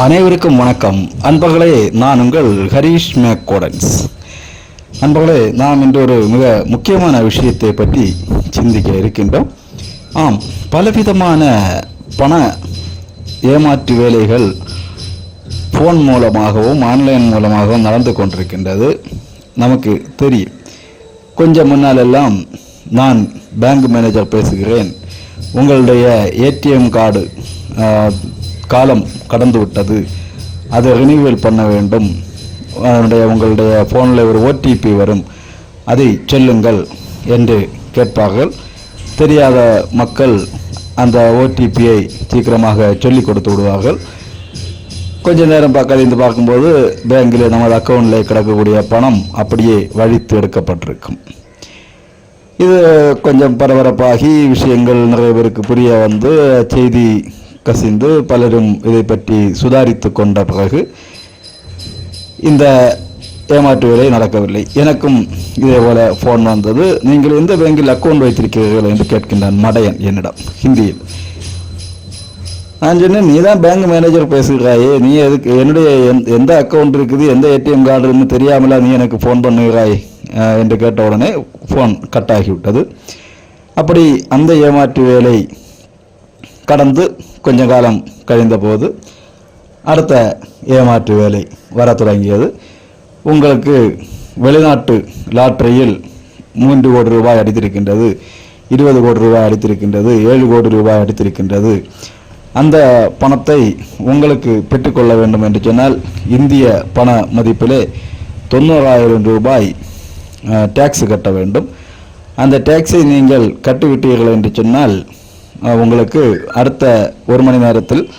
அனைவருக்கும் வணக்கம். அன்பர்களே நான் உங்கள் ஹரீஷ் மேக்கோடன்ஸ் அன்பர்களே நாம் இன்று ஒரு மிக முக்கியமான விஷயத்தை பற்றி சிந்திக்க இருக்கின்றோம். ஆம் பலவிதமான பண ஏமாற்று வேலைகள் ஃபோன் மூலமாகவும் ஆன்லைன் மூலமாகவும் நடந்து கொண்டிருக்கின்றது. நமக்கு தெரியும். கொஞ்சம் முன்னாலெல்லாம் நான் பேங்க் மேனேஜர் பேசுகிறேன். உங்களுடைய ஏடிஎம் கார்டு காலம் கடந்து விட்டது. அதை ரினியூவல் பண்ண வேண்டும். அதனுடைய உங்களுடைய ஃபோனில் ஒரு ஓடிபி வரும். அதை சொல்லுங்கள் என்று கேட்பார்கள். தெரியாத மக்கள் அந்த ஓடிபியை சீக்கிரமாக சொல்லிக் கொடுத்து விடுவார்கள். கொஞ்ச நேரம் கழிந்து பார்க்கும்போது பேங்கில் நமது அக்கௌண்ட்டில் கிடக்கக்கூடிய பணம் அப்படியே வழித்து எடுக்கப்பட்டிருக்கும். இது கொஞ்சம் பரபரப்பாகி விஷயங்கள் நிறைய பேருக்கு புரிய வந்து செய்தி கசிந்து பலரும் இதை பற்றி சுதாரித்து கொண்ட பிறகு இந்த ஏமாற்று வேலை நடக்கவில்லை. எனக்கும் இதே போல ஃபோன் வந்தது. நீங்கள் எந்த பேங்கில் அக்கௌண்ட் வைத்திருக்கிறீர்கள் என்று கேட்கின்றான் மடையன் என்னிடம் ஹிந்தியில். நான் சொன்னேன் நீ தான் பேங்க் மேனேஜர் பேசுகிறாயே. நீ எதுக்கு என்னுடைய எந்த- எந்த அக்கௌண்ட் இருக்குது எந்த ஏடிஎம் கார்டுன்னு தெரியாமலா நீ எனக்கு ஃபோன் பண்ணுகிறாய்? என்று கேட்ட உடனே ஃபோன் கட் ஆகிவிட்டது. அப்படி அந்த ஏமாற்று வேலை கடந்து கொஞ்ச காலம் கழிந்தபோது அடுத்த ஏமாற்று வேலை வரத் தொடங்கியது. உங்களுக்கு வெளிநாட்டு லாட்டரியில் மூன்று கோடி ரூபாய் அடித்திருக்கின்றது இருபது கோடி ரூபாய் அடித்திருக்கின்றது ஏழு கோடி ரூபாய் அடித்திருக்கின்றது. அந்த பணத்தை உங்களுக்கு பெற்றுக்கொள்ள வேண்டும் என்று சொன்னால் இந்திய பண மதிப்பிலே தொண்ணூறாயிரம் ரூபாய் டேக்ஸ் கட்ட வேண்டும். அந்த டேக்ஸை நீங்கள் கட்டிவிட்டீர்கள் என்று சொன்னால் உங்களுக்கு அடுத்த ஒரு மணி நேரத்தில்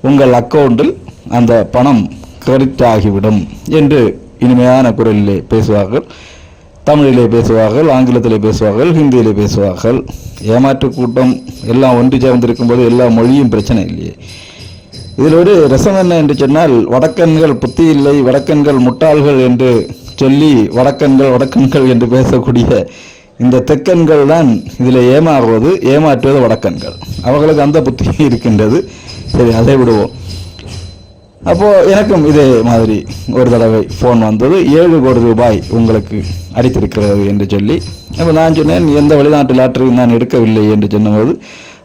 உங்கள் அக்கவுண்டில் அந்த பணம் கிரெடிட் ஆகிவிடும் என்று இனிமையான குரலிலே பேசுவார்கள் தமிழிலே பேசுவார்கள் ஆங்கிலத்திலே பேசுவார்கள் ஹிந்தியிலே பேசுவார்கள். ஏமாற்று கூட்டம் எல்லாம் ஒன்று சேர்ந்திருக்கும் போது எல்லா மொழியும் பிரச்சனை இல்லையே. இதில் ஒரு ரசம் என்ன என்று சொன்னால் வடக்கன்கள் புத்தி இல்லை வடக்கன்கள் முட்டாள்கள் என்று சொல்லி வடக்கன்கள் வடக்கன்கள் என்று பேசக்கூடிய இந்த தெக்கன்கள் தான் இதில் ஏமாறுவது ஏமாற்றுவது வடக்கன்கள். அவர்களுக்கு அந்த புத்தி இருக்கின்றது. சரி அதை விடுவோம். அப்போது எனக்கும் இதே மாதிரி ஒரு தடவை ஃபோன் வந்தது. ஏழு கோடி ரூபாய் உங்களுக்கு அடித்திருக்கிறது என்று சொல்லி. அப்போ நான் சொன்னேன் எந்த வெளிநாட்டு லாட்டரியும் நான் எடுக்கவில்லை என்று சொன்னபோது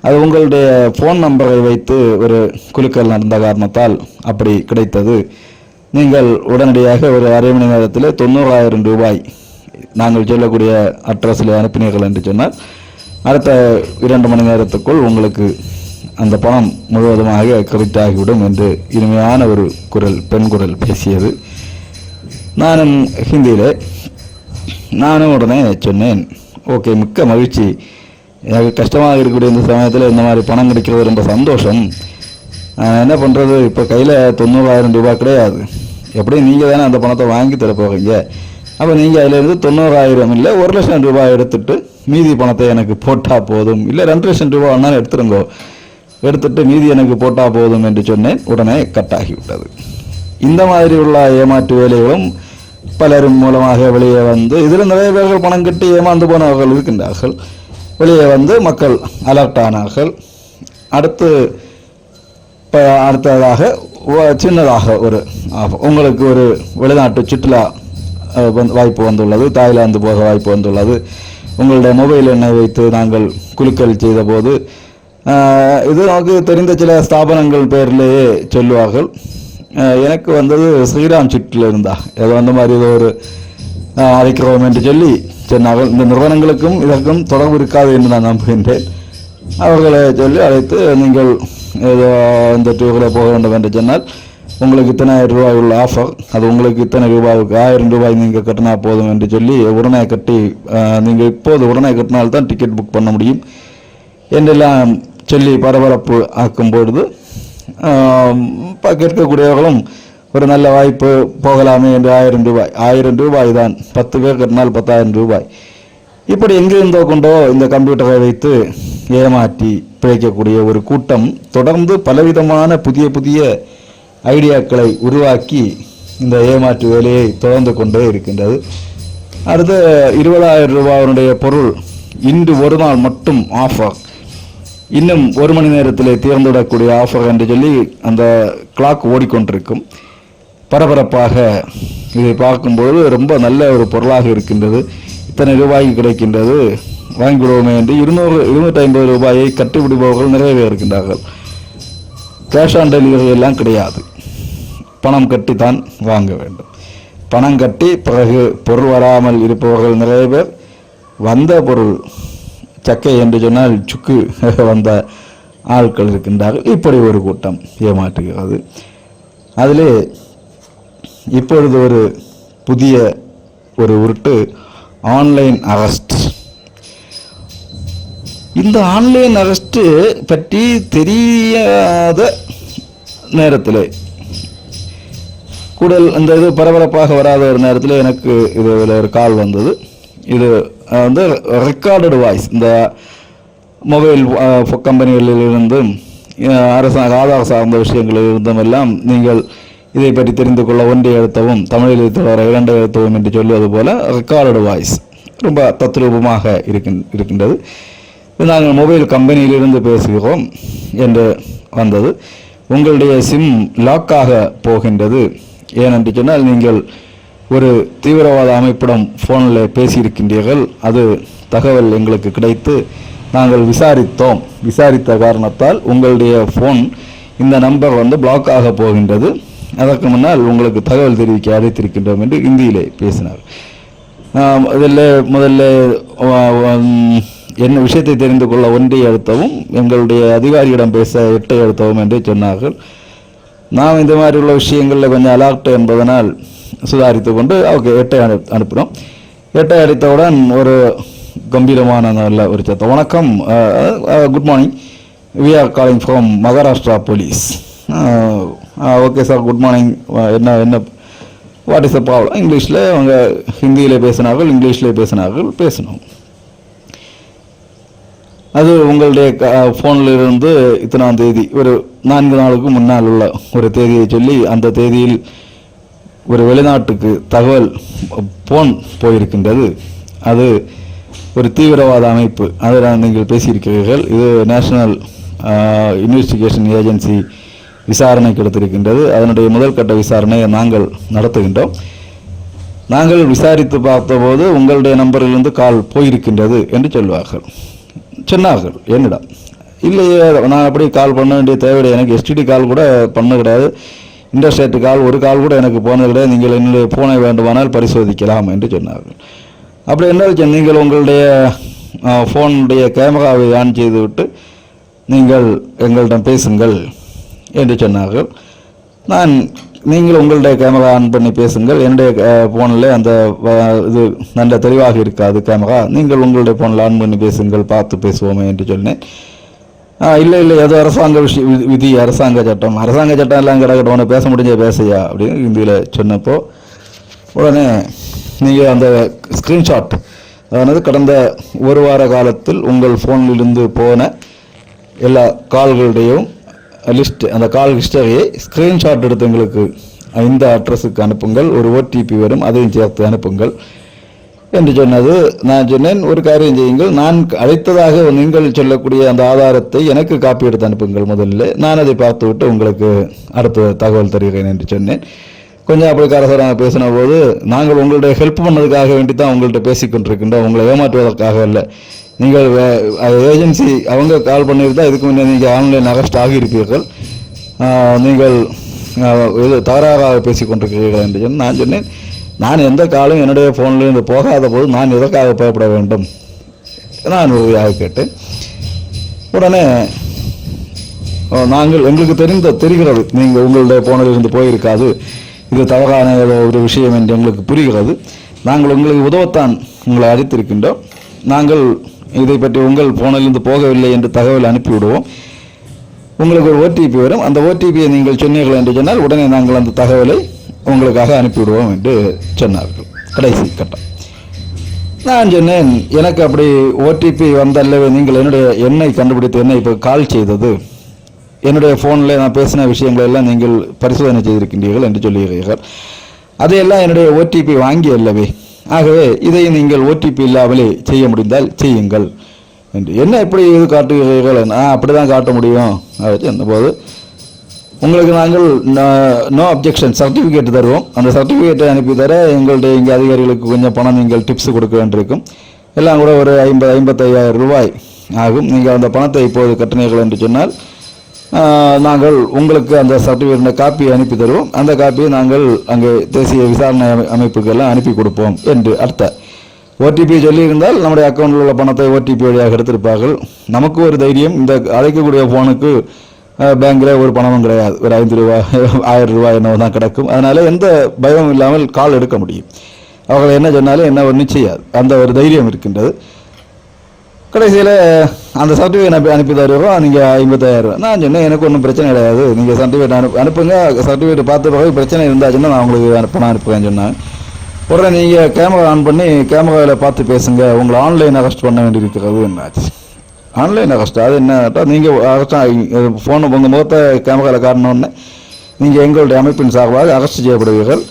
அது உங்களுடைய ஃபோன் நம்பரை வைத்து ஒரு குலுக்கல் நடந்த காரணத்தால் அப்படி கிடைத்தது. நீங்கள் உடனடியாக ஒரு அரை மணி நேரத்தில் தொண்ணூறாயிரம் ரூபாய் நாங்கள் சொல்லக்கூடிய அட்ரஸில் அனுப்பினீர்கள் என்று சொன்னால் அடுத்த இரண்டு மணி நேரத்துக்குள் உங்களுக்கு அந்த பணம் முழுவதுமாக கிரெடிட் ஆகிவிடும் என்று இனிமையான ஒரு குரல் பெண் குரல் பேசியது. நானும் ஹிந்தியில் நானும் உடனே சொன்னேன் ஓகே மிக்க மகிழ்ச்சி. எனக்கு கஷ்டமாக இருக்கக்கூடிய இந்த சமயத்தில் இந்த மாதிரி பணம் கிடைக்கிறது ரொம்ப சந்தோஷம். என்ன பண்ணுறது இப்போ கையில் தொண்ணூறாயிரம் ரூபாய் கிடையாது. எப்படியும் நீங்கள் தானே அந்த பணத்தை வாங்கி தர போகிறீங்க அப்போ நீங்கள் அதிலேருந்து தொண்ணூறாயிரம் இல்லை ஒரு லட்சம் ரூபாய் எடுத்துட்டு மீதி பணத்தை எனக்கு போட்டால் போதும். இல்லை ரெண்டு லட்சம் ரூபாய் வேணாலும் எடுத்துருங்கோ. எடுத்துட்டு மீதி எனக்கு போட்டால் போதும் என்று சொன்னேன். உடனே கட்டாகிவிட்டது. இந்த மாதிரி உள்ள ஏமாற்று வேலைகளும் பலரும் மூலமாக வெளியே வந்து இதில் நிறைய பேர்கள் பணம் கட்டி ஏமாந்து போனவர்கள் இருக்கின்றார்கள். வெளியே வந்து மக்கள் அலர்ட் ஆனார்கள். அடுத்து இப்போ அடுத்ததாக சின்னதாக ஒரு உங்களுக்கு ஒரு வெளிநாட்டு சுற்றுலா வாய்ப்பு வந்துள்ளது. தாய்லாந்து போக வாய்ப்பு வந்துள்ளது. உங்களுடைய மொபைல் எண்ணை வைத்து நாங்கள் குலுக்கல் செய்தபோது இது நமக்கு தெரிந்த சில ஸ்தாபனங்கள் பேர்லேயே சொல்லுவார்கள். எனக்கு வந்தது ஸ்ரீராம் சுற்றில் இருந்தா ஏதோ அந்த மாதிரி ஏதோ ஒரு அழைக்கிறோம் என்று சொல்லி சொன்னார்கள். இந்த நிறுவனங்களுக்கும் இதற்கும் தொடர்பு இருக்காது என்று நான் நம்புகின்றேன். அவர்களை சொல்லி அழைத்து நீங்கள் ஏதோ இந்த டூரில் போக வேண்டும் என்று சொன்னால் உங்களுக்கு இத்தனை ரூபாய் உள்ள ஆஃபர் அது உங்களுக்கு இத்தனை ரூபாய்க்கு ஆயிரம் ரூபாய் நீங்கள் கட்டினா போதும் என்று சொல்லி உடனே கட்டி நீங்கள் இப்போது உடனே கட்டினால்தான் டிக்கெட் புக் பண்ண முடியும் என்றெல்லாம் சொல்லி பரபரப்பு ஆக்கும் பொழுது கேட்கக்கூடியவர்களும் ஒரு நல்ல வாய்ப்பு போகலாமே என்று ஆயிரம் ரூபாய் ஆயிரம் ரூபாய் தான். பத்து பேர் கட்டினால் பத்தாயிரம் ரூபாய். இப்படி எங்கிருந்தோ கொண்டோ இந்த கம்ப்யூட்டரை வைத்து ஏமாற்றி பிழைக்கக்கூடிய ஒரு கூட்டம் தொடர்ந்து பலவிதமான புதிய புதிய ஐடியாக்களை உருவாக்கி இந்த ஏமாற்று வேலையை தொடர்ந்து கொண்டே இருக்கின்றது. அடுத்து இருபதாயிரம் ரூபாயினுடைய பொருள் இன்று ஒரு நாள் மட்டும் ஆஃபர் இன்னும் ஒரு மணி நேரத்தில் தீர்ந்துவிடக்கூடிய ஆஃபர் என்று சொல்லி அந்த கிளாக் ஓடிக்கொண்டிருக்கும். பரபரப்பாக இதை பார்க்கும்போது ரொம்ப நல்ல ஒரு பொருளாக இருக்கின்றது. இத்தனை ரூபாய்க்கு கிடைக்கின்றது. வாங்கிவிடுவோமே என்று இருநூறு இருநூற்றி ஐம்பது ரூபாயை கட்டிவிடுபவர்கள் நிறைய இருக்கின்றார்கள் கேஷ் ஆன் டெலிவரி எல்லாம் கிடையாது. பணம் கட்டி தான் வாங்க வேண்டும். பணம் கட்டி பிறகு பொருள் வராமல் இருப்பவர்கள் நிறைய பேர் வந்த பொருள் சக்கை என்று சொன்னால் சுக்கு வந்த ஆட்கள் இருக்கின்றார்கள். இப்படி ஒரு கூட்டம் ஏமாற்றுகிறது. அதிலே இப்பொழுது ஒரு புதிய ஒரு உருட்டு ஆன்லைன் அரஸ்ட் இந்த ஆன்லைன் அரெஸ்ட்டு பற்றி தெரியாத நேரத்தில் கூடல் அந்த இது பரபரப்பாக வராத ஒரு நேரத்தில் எனக்கு இது ஒரு கால் வந்தது. இது வந்து ரெக்கார்டடு வாய்ஸ் இந்த மொபைல் கம்பெனிகளிலிருந்தும் அரசாங்க ஆதார் சார்ந்த விஷயங்களில் இருந்தும் எல்லாம் நீங்கள் இதை பற்றி தெரிந்து கொள்ள ஒன்றை எழுத்தவும் தமிழில் தொடர இரண்டை எழுத்தவும் என்று சொல்லுவது போல ரெக்கார்டடு வாய்ஸ் ரொம்ப தத்ரூபமாக இருக்கின் இருக்கின்றது. நாங்கள் மொபைல் கம்பெனியிலிருந்து பேசுகிறோம் என்று வந்தது. உங்களுடைய சிம் லாக்காக போகின்றது. ஏனென்று சொன்னால் நீங்கள் ஒரு தீவிரவாத அமைப்பிடம் ஃபோனில் பேசியிருக்கின்றீர்கள். அது தகவல் எங்களுக்கு கிடைத்து நாங்கள் விசாரித்தோம். விசாரித்த காரணத்தால் உங்களுடைய ஃபோன் இந்த நம்பர் வந்து பிளாக் ஆக போகின்றது. அதற்கு முன்னால் உங்களுக்கு தகவல் தெரிவிக்க அழைத்திருக்கின்றோம் என்று ஹிந்தியிலே பேசினார். இதில் முதல்ல என்ன விஷயத்தை தெரிந்து கொள்ள ஒன்றை அழுத்தவும் எங்களுடைய அதிகாரியிடம் பேச எட்டை அழுத்தவும் என்று சொன்னார்கள். நாம் இந்த மாதிரி உள்ள விஷயங்களில் கொஞ்சம் அலர்ட் என்பதனால் சுதாரித்து கொண்டு ஓகே எட்டை அனு அனுப்பினோம். எட்டை அடித்தவுடன் ஒரு கம்பீரமான நல்ல ஒரு சத்தம். வணக்கம் good morning we are calling from Maharashtra police okay sir good morning என்ன என்ன வாட் இஸ் த ப்ராப்ளம் இங்கிலீஷில் அவங்க ஹிந்தியில் பேசினார்கள் இங்கிலீஷில் பேசினார்கள் பேசணும் அது உங்களுடைய ஃபோனில் இருந்து இத்தனாம் தேதி ஒரு நான்கு நாளுக்கு முன்னால் உள்ள ஒரு தேதியை சொல்லி அந்த தேதியில் ஒரு வெளிநாட்டுக்கு தகவல் போன் போயிருக்கின்றது. அது ஒரு தீவிரவாத அமைப்பு. அதில் நீங்கள் பேசியிருக்கிறீர்கள். இது நேஷனல் இன்வெஸ்டிகேஷன் ஏஜென்சி விசாரணைக்கு எடுத்திருக்கின்றது. அதனுடைய முதல் கட்ட விசாரணையை நாங்கள் நடத்துகின்றோம். நாங்கள் விசாரித்து பார்த்தபோது உங்களுடைய நம்பரிலிருந்து கால் போயிருக்கின்றது என்று சொல்வார்கள். சொன்னார்கள் என்னிடம். இல்லையே நான் அப்படி கால் பண்ண வேண்டிய தேவையில்லை. எனக்கு எஸ்டிடி கால் கூட பண்ண கிடையாது. இன்டர்ஸ்டேட் கால் ஒரு கால் கூட எனக்கு போனது கிடையாது. நீங்கள் என்னுடைய ஃபோனை வேண்டுமானால் பரிசோதிக்கலாம் என்று சொன்னார்கள். அப்படி என்ன நீங்கள் உங்களுடைய ஃபோனுடைய கேமராவை ஆன் செய்துவிட்டு நீங்கள் எங்களிடம் பேசுங்கள் என்று சொன்னார்கள். நான் நீங்கள் உங்களுடைய கேமரா ஆன் பண்ணி பேசுங்கள். என்னுடைய ஃபோனில் அந்த இது நல்ல தெளிவாக இருக்காது கேமரா நீங்கள் உங்களுடைய ஃபோனில் ஆன் பண்ணி பேசுங்கள் பார்த்து பேசுவோமே என்று சொன்னேன். ஆ இல்லை இல்லை ஏதோ அரசாங்க விஷய வி- விதி அரசாங்க சட்டம். அரசாங்க சட்டம் எல்லாம் கிடக்கட்டும் உனக்கு பேச முடிஞ்ச பேசையா அப்படின்னு ஹிந்தியில் சொன்னப்போ உடனே நீங்கள் அந்த ஸ்க்ரீன்ஷாட் அதாவது கடந்த ஒரு வார காலத்தில் உங்கள் ஃபோனிலிருந்து போன எல்லா கால்களுடையும் லிஸ்ட் அந்த கால் ஹிஸ்டரியை ஸ்க்ரீன்ஷாட் எடுத்து எங்களுக்கு இந்த அட்ரஸுக்கு அனுப்புங்கள். ஒரு ஓடிபி வரும் அதையும் சேர்த்து அனுப்புங்கள். என்று சொன்னது நான் சொன்னேன் ஒரு காரியம் செய்யுங்கள். நான் அழைத்ததாக நீங்கள் சொல்லக்கூடிய அந்த ஆதாரத்தை எனக்கு காப்பி எடுத்து அனுப்புங்கள் முதல்ல. நான் அதை பார்த்துவிட்டு உங்களுக்கு அடுத்த தகவல் தருகிறேன் என்று சொன்னேன். கொஞ்சம் அப்படி கரசராக பேசின போது நாங்கள் உங்களுடைய ஹெல்ப் பண்ணதுக்காக வேண்டி தான் உங்கள்கிட்ட பேசிக்கொண்டிருக்கின்றோம். உங்களை ஏமாற்றுவதற்காக இல்லை நீங்கள் ஏஜென்சி அவங்க கால் பண்ணியிருந்தால் இதுக்கு முன்னே நீங்கள் ஆன்லைன் அரெஸ்ட் ஆகியிருப்பீர்கள். நீங்கள் இது தவறாக பேசிக்கொண்டிருக்கிறீர்கள் என்று சொன்னேன் நான் சொன்னேன். நான் எந்த காலம் என்னுடைய ஃபோன்லேருந்து போகாத போது நான் எதற்காக பயப்பட வேண்டும்? நான் உறுதியாக கேட்டேன். உடனே நாங்கள் எங்களுக்கு தெரிந்த தெரிகிறது. நீங்கள் உங்களுடைய போனிலிருந்து போயிருக்காது. இது தவறான ஒரு விஷயம் என்று எங்களுக்கு புரிகிறது. நாங்கள் உங்களுக்கு உதவத்தான் உங்களை அழைத்திருக்கின்றோம். நாங்கள் இதை பற்றி உங்கள் போனிலிருந்து போகவில்லை என்று தகவல் அனுப்பிவிடுவோம். உங்களுக்கு ஒரு ஓடிபி வரும். அந்த ஓடிபியை நீங்கள் சொன்னீர்கள் என்று சொன்னால் உடனே நாங்கள் அந்த தகவலை உங்களுக்காக அனுப்பிவிடுவோம் என்று சொன்னார்கள். கடைசி கட்டம். நான் சொன்னேன் எனக்கு அப்படி ஓடிபி வந்தல்லவே நீங்கள் என்னுடைய எண்ணை கண்டுபிடித்து என்னை இப்போ கால் செய்தது. என்னுடைய ஃபோனில் நான் பேசின விஷயங்களை எல்லாம் நீங்கள் பரிசோதனை செய்திருக்கின்றீர்கள் என்று சொல்லுகிறீர்கள். அதையெல்லாம் என்னுடைய ஓடிபி வாங்கி அல்லவே ஆகவே இதை நீங்கள் ஓடிபி இல்லாமலே செய்ய முடிந்தால் செய்யுங்கள் என்று. என்ன எப்படி இது காட்டுகிறீர்கள்? நான் அப்படி தான் காட்ட முடியும். அப்படின்னு உங்களுக்கு நாங்கள் நோ அப்ஜெக்ஷன் சர்டிஃபிகேட் தருவோம். அந்த சர்டிஃபிகேட்டை அனுப்பி தர எங்களுடைய இங்கே அதிகாரிகளுக்கு கொஞ்சம் பணம் நீங்கள் டிப்ஸ் கொடுக்க வேண்டியிருக்கும். எல்லாம் கூட ஒரு ஐம்பது ஐம்பத்தையாயிரம் ரூபாய் ஆகும். நீங்கள் அந்த பணத்தை இப்போது கட்டினீர்கள் என்று சொன்னால் நாங்கள் உங்களுக்கு அந்த சர்டிஃபிகேட் காப்பியை அனுப்பி தருவோம். அந்த காப்பியை நாங்கள் அங்கே தேசிய விசாரணை அமைப்புக்கெல்லாம் அனுப்பி கொடுப்போம் என்று அர்த்த ஓடிபி சொல்லியிருந்தால் நம்முடைய அக்கௌண்ட்டில் உள்ள பணத்தை ஓடிபி வழியாக எடுத்திருப்பார்கள். நமக்கு ஒரு தைரியம் இந்த அழைக்கக்கூடிய ஃபோனுக்கு பேங்க்கில் ஒரு பணமும் கிடையாது. ஒரு ஐந்து ரூபா ஆயிரம் ரூபாய் என்னவோ தான் கிடக்கும். அதனால் எந்த பயமும் இல்லாமல் கால் எடுக்க முடியும். அவர்கள் என்ன சொன்னாலும் என்ன ஒன்றும் செய்யாது அந்த ஒரு தைரியம் இருக்கின்றது. கடைசியில் அந்த சர்டிஃபிகேட் அனுப்பி அனுப்பி தருவோம் நீங்கள் ஐம்பத்தாயிரம் ரூபா நான் சொன்னேன் எனக்கு ஒன்றும் பிரச்சனை கிடையாது. நீங்கள் சர்டிஃபிகேட் அனுப்பு அனுப்புங்க. சர்டிஃபிகேட் பார்த்த பிறகு பிரச்சனை இருந்தாச்சுன்னா நான் உங்களுக்கு அனுப்பினா அனுப்புவேன்னு சொன்னேன். உடனே நீங்கள் கேமரா ஆன் பண்ணி கேமராவில் பார்த்து பேசுங்க. உங்களை ஆன்லைன் அரெஸ்ட் பண்ண வேண்டியிருக்கிறது என்னாச்சு? ஆன்லைன் அரெஸ்ட் அது என்ன நீங்கள் அரெஸ்ட் ஃபோனை உங்கள் முகத்தை கேமராவில் காரணம்னு நீங்கள் எங்களுடைய அமைப்பின் சார்பாக அரெஸ்ட் செய்யப்படுவீர்கள்.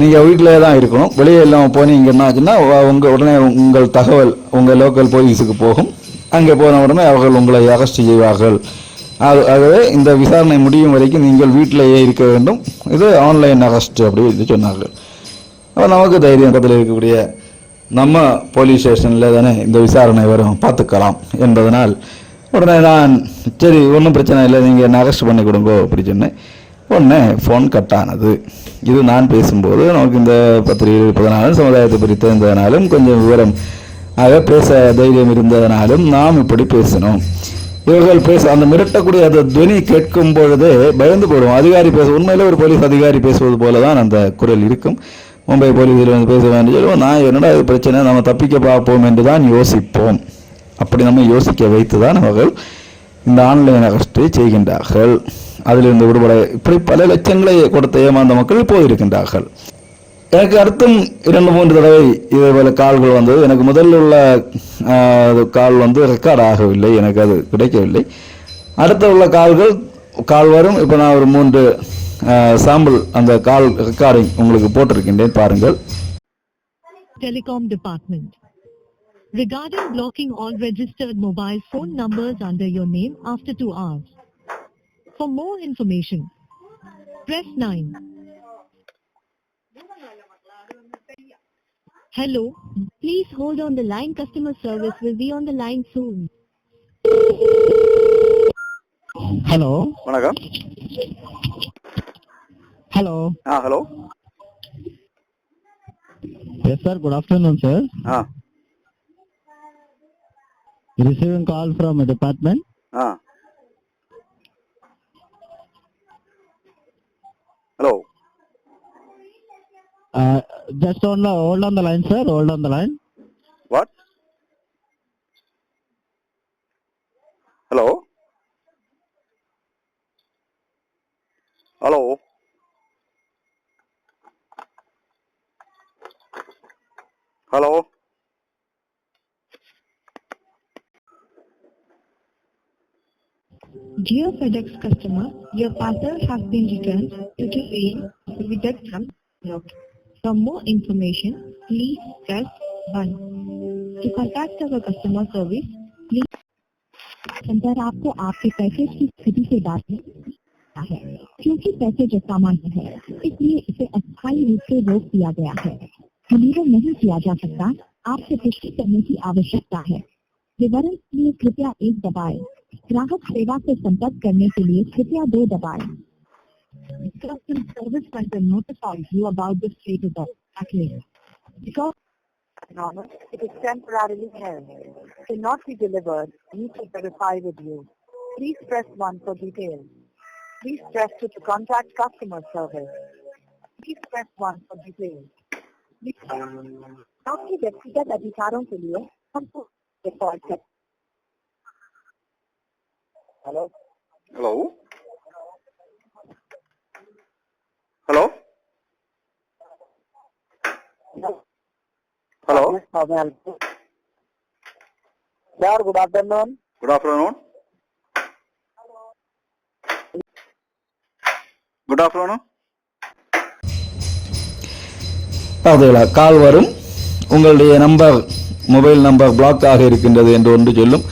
நீங்கள் வீட்டிலே தான் இருக்கணும். வெளியே இல்லாமல் போனீங்க என்ன ஆச்சுன்னா உங்கள் உடனே உங்கள் தகவல் உங்கள் லோக்கல் போலீஸுக்கு போகும். அங்கே போன உடனே அவர்கள் உங்களை அரெஸ்ட் செய்வார்கள். அது ஆகவே இந்த விசாரணை முடியும் வரைக்கும் நீங்கள் வீட்டிலேயே இருக்க வேண்டும். இது ஆன்லைன் அரெஸ்ட் அப்படின்னு சொன்னார்கள். அப்போ நமக்கு தைரியம் பக்கத்தில் இருக்கக்கூடிய நம்ம போலீஸ் ஸ்டேஷனில் தானே இந்த விசாரணை வரும். பார்த்துக்கலாம் என்பதனால் உடனே நான் சரி ஒன்றும் பிரச்சனை இல்லை நீங்கள் என்ன அரெஸ்ட் பண்ணி கொடுங்கோ அப்படி சொன்னேன். உடனே ஃபோன் கட் ஆனது. இது நான் பேசும்போது நமக்கு இந்த பத்திரிகை இருப்பதனாலும் சமுதாயத்தை பற்றி தெரிந்ததனாலும் கொஞ்சம் விவரம் ஆக பேச தைரியம் இருந்ததனாலும் நாம் இப்படி பேசணும் இவர்கள் பேச அந்த மிரட்டக்கூடிய அந்த துவனி கேட்கும் பொழுதே பயந்து போடும் அதிகாரி பேச உண்மையிலே ஒரு போலீஸ் அதிகாரி பேசுவது போல தான் அந்த குரல் இருக்கும். மும்பை போலீஸில் வந்து பேச வேண்டிய சொல்லுவோம் நான் என்னடா இது பிரச்சனை நம்ம தப்பிக்க பார்ப்போம் என்று தான் யோசிப்போம். அப்படி நம்ம யோசிக்க வைத்து தான் அவர்கள் இந்த ஆன்லைன் அரெஸ்ட்டை செய்கின்றார்கள். அதிலிருந்து விடுபட இப்படி பல லட்சங்களை கொடுத்த ஏமாந்த மக்கள் போயிருக்கின்றார்கள். எனக்கு அடுத்தும் இரண்டு மூன்று தடவை இதே போல கால்கள் வந்தது. எனக்கு முதல்ல உள்ள கால் வந்து ரெக்கார்ட் ஆகவில்லை. எனக்கு அது கிடைக்கவில்லை. அடுத்த உள்ள கால்கள் கால் வரும். இப்போ நான் ஒரு மூன்று சாம்பிள் அந்த கால் ரெக்கார்டிங் உங்களுக்கு போட்டிருக்கின்றேன். பாருங்கள். Telecom department Regarding blocking all registered mobile phone numbers under your name after 2 hours. For more information, press 9. Hello, please hold on the line. Customer service will be on the line soon. Hello வணக்கம் hello ah hello yes sir good afternoon sir ah receiving call from department Just on the hold on the line, sir. Hold on the line. What? Hello? Hello? Hello? Dear FedEx customer, your parcel has been returned due to being prohibited from note. For more information, please press 1. To contact our customer service, please अंदर आपको आपके पैसे की स्थिति से करना है क्योंकि पैसे जो सामान्य है इसलिए इसे अस्थायी रूप से रोक दिया गया है। डिलीवर नहीं किया जा सकता। आपसे पुष्टि करने की आवश्यकता है। विवरण के लिए कृपया एक दबाएँ। ग्राहक सेवा से संपर्क करने के लिए कृपया दो दबाएँ। Customer service center notifies you about the status of package. Because Normal, it is temporarily held. Cannot be delivered. Need to verify with you. Please press 1 for details. Please press 2 to contact customer service. Please press 1 for details. Please- आपके व्यक्तिगत अधिकारों के लिए हमको record कर hello hello hello? Hello? யார் good afternoon? Good afternoon. Good afternoon. அதுகளா call வரும். உங்களுடைய நம்பர் மொபைல் நம்பர் பிளாக் ஆக இருக்கின்றது என்று ஒன்று சொல்லும்.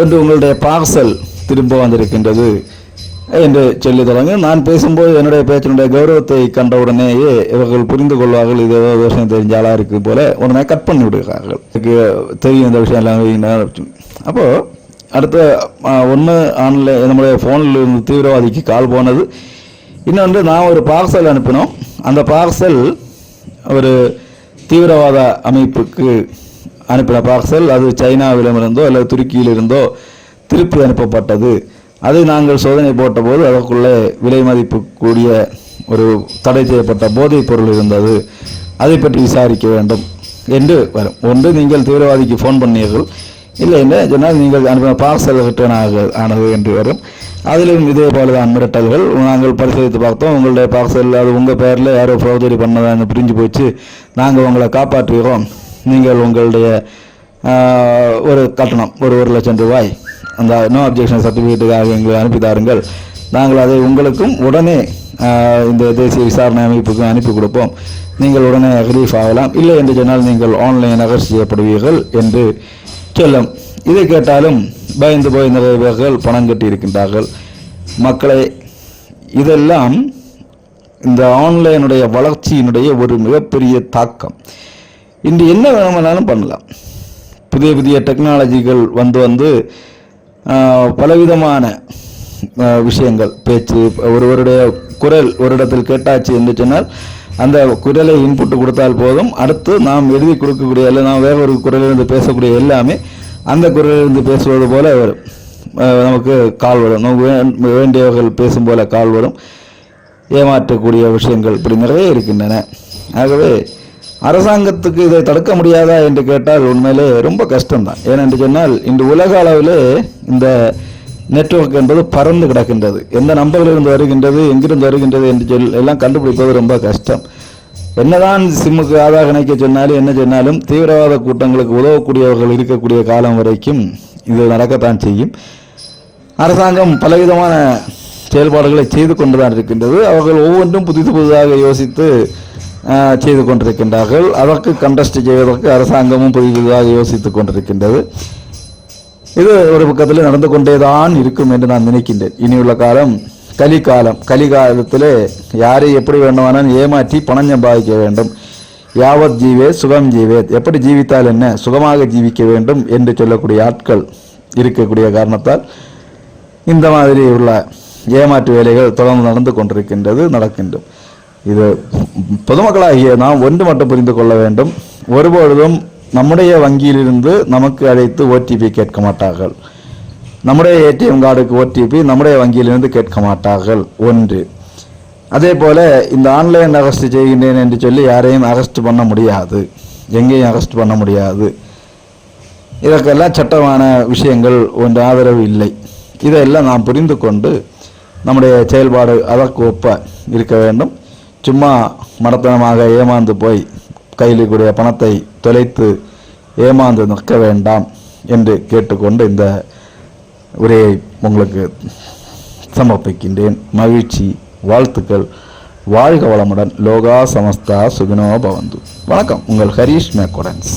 ஒன்று உங்களுடைய பார்சல் திரும்ப வந்திருக்கின்றது. என்று சொல்லி தொடங்க நான் பேசும்போது என்னுடைய பேச்சினுடைய கௌரவத்தை கண்ட உடனேயே இவர்கள் புரிந்து கொள்வார்கள். இது ஏதோ விஷயம் தெரிஞ்ச ஆளா இருக்கு போல உடனே கட் பண்ணி விடுகிறார்கள். தெரியும் இந்த விஷயம் எல்லாம். அப்போ அடுத்த ஒன்று ஆன்லைன் நம்முடைய ஃபோனில் இருந்து தீவிரவாதிக்கு கால் போனது. இன்னொன்று நான் ஒரு பார்சல் அனுப்பினோம். அந்த பார்சல் ஒரு தீவிரவாத அமைப்புக்கு அனுப்பின பார்சல் அது சைனாவிடமிருந்தோ அல்லது துருக்கியிலிருந்தோ திருப்பி அனுப்பப்பட்டது. அதை நாங்கள் சோதனை போட்டபோது அதற்குள்ளே விலை மதிப்பு கூடிய ஒரு தடை செய்யப்பட்ட போதைப் பொருள் இருந்தது. அதை பற்றி விசாரிக்க வேண்டும் என்று வரும் ஒன்று நீங்கள் தீவிரவாதிக்கு ஃபோன் பண்ணீர்கள். இல்லை என்ன சொன்னால் நீங்கள் அனுப்பின பார்சல் ரிட்டர்ன் ஆக ஆனது என்று வரும். அதிலும் இதே போல தான் மிரட்டல்கள். நாங்கள் பரிசோதித்து பார்த்தோம். உங்களுடைய பார்சல் அது உங்கள் பேரில் யாரோ ஃப்ரோஜரி பண்ணதான்னு பிரிஞ்சு போச்சு நாங்கள் உங்களை காப்பாற்றுகிறோம். நீங்கள் உங்களுடைய ஒரு கட்டணம் ஒரு ஒரு லட்சம் ரூபாய் அந்த நோ அப்ஜெக்ஷன் சர்டிஃபிகேட்டுக்காக எங்களுக்கு அனுப்பி தாருங்கள். நாங்கள் அதை உங்களுக்கும் உடனே இந்த தேசிய விசாரணை அமைப்புக்கும் அனுப்பி கொடுப்போம். நீங்கள் உடனே ரிலீஃப் ஆகலாம். இல்லை என்று சொன்னால் நீங்கள் ஆன்லைன் அரெஸ்ட் செய்யப்படுவீர்கள் என்று சொல்லும். இதை கேட்டாலும் பயந்து போய் நிறைய பேர்கள் பணம் கட்டி இருக்கின்றார்கள். மக்களை இதெல்லாம் இந்த ஆன்லைனுடைய வளர்ச்சியினுடைய ஒரு மிகப்பெரிய தாக்கம். இன்று என்ன வேணுமானாலும் பண்ணலாம். புதிய புதிய டெக்னாலஜிகள் வந்து வந்து பலவிதமான விஷயங்கள். பேச்சு ஒருவருடைய குரல் ஒரு இடத்தில் கேட்டாச்சு என்று சொன்னால் அந்த குரலை இன்புட் கொடுத்தால் போதும். அடுத்து நாம் எழுதி கொடுக்கக்கூடிய அல்ல நாம் வேற ஒரு குரலிலிருந்து பேசக்கூடிய எல்லாமே அந்த குரலிலிருந்து பேசுவது போல வரும். நமக்கு கால் வரும். நமக்கு வே- வேண்டியவர்கள் பேசும் போல கால் வரும். ஏமாற்றக்கூடிய விஷயங்கள் இப்படி நிறைய இருக்கின்றன. ஆகவே அரசாங்கத்துக்கு இதை தடுக்க முடியாதா என்று கேட்டால் உண்மையிலே ரொம்ப கஷ்டம்தான். ஏனென்று சொன்னால் இன்று உலக அளவிலே இந்த நெட்வொர்க் என்பது பறந்து கிடக்கின்றது. எந்த நம்பரிலிருந்து வருகின்றது எங்கிருந்து வருகின்றது என்று சொல் எல்லாம் கண்டுபிடிப்பது ரொம்ப கஷ்டம். என்னதான் சிம்முக்கு ஆதாக இணைக்க சொன்னாலும் என்ன சொன்னாலும் தீவிரவாத கூட்டங்களுக்கு உதவக்கூடியவர்கள் இருக்கக்கூடிய காலம் வரைக்கும் இது நடக்கத்தான் செய்யும். அரசாங்கம் பலவிதமான செயல்பாடுகளை செய்து கொண்டுதான் இருக்கின்றது. அவர்கள் ஒவ்வொன்றும் புதிது புதிதாக யோசித்து செய்து கொண்டிருக்கின்றார்கள். அதற்கு கண்டஸ்ட் செய்வதற்கு அரசாங்கமும் புதிதாக யோசித்துக் கொண்டிருக்கின்றது. இது ஒரு பக்கத்தில் நடந்து கொண்டேதான் இருக்கும் என்று நான் நினைக்கின்றேன். இனியுள்ள காலம் கலிகாலம் கலிகாலத்தில் யாரை எப்படி வேண்டுமானால் ஏமாற்றி பணம் சம்பாதிக்க வேண்டும். யாவத் ஜீவே சுகம் ஜீவே. எப்படி ஜீவித்தால் என்ன? சுகமாக ஜீவிக்க வேண்டும் என்று சொல்லக்கூடிய ஆட்கள் இருக்கக்கூடிய காரணத்தால் இந்த மாதிரி உள்ள ஏமாற்று வேலைகள் தொடர்ந்து நடந்து கொண்டிருக்கின்றது நடக்கின்றது. இது பொதுமக்களாகிய நாம் ஒன்று மட்டும் புரிந்து கொள்ள வேண்டும். ஒருபொழுதும் நம்முடைய வங்கியிலிருந்து நமக்கு அழைத்து ஓடிபி கேட்க மாட்டார்கள். நம்முடைய ஏடிஎம் கார்டுக்கு ஓடிபி நம்முடைய வங்கியிலிருந்து கேட்க மாட்டார்கள். ஒன்று. அதே போல் இந்த ஆன்லைன் அரெஸ்ட் செய்கின்றேன் என்று சொல்லி யாரையும் அரெஸ்ட் பண்ண முடியாது. எங்கேயும் அரெஸ்ட் பண்ண முடியாது. இதற்கெல்லாம் சட்டமான விஷயங்கள் ஒன்று ஆதரவு இல்லை. இதையெல்லாம் நாம் புரிந்து கொண்டு நம்முடைய செயல்பாடு அதற்கு ஒப்ப இருக்க வேண்டும். சும்மா மடத்தனமாக ஏமாந்து போய் கையில் கூடிய பணத்தை தொலைத்து ஏமாந்து நிற்க வேண்டாம் என்று கேட்டுக்கொண்டு இந்த உரையை உங்களுக்கு சமர்ப்பிக்கின்றேன். மகிழ்ச்சி வாழ்த்துக்கள். வாழ்க வளமுடன். லோகா சமஸ்தா சுகினோ பவந்து. வணக்கம். உங்கள் ஹரீஷ் மேக்கோடன்ஸ்.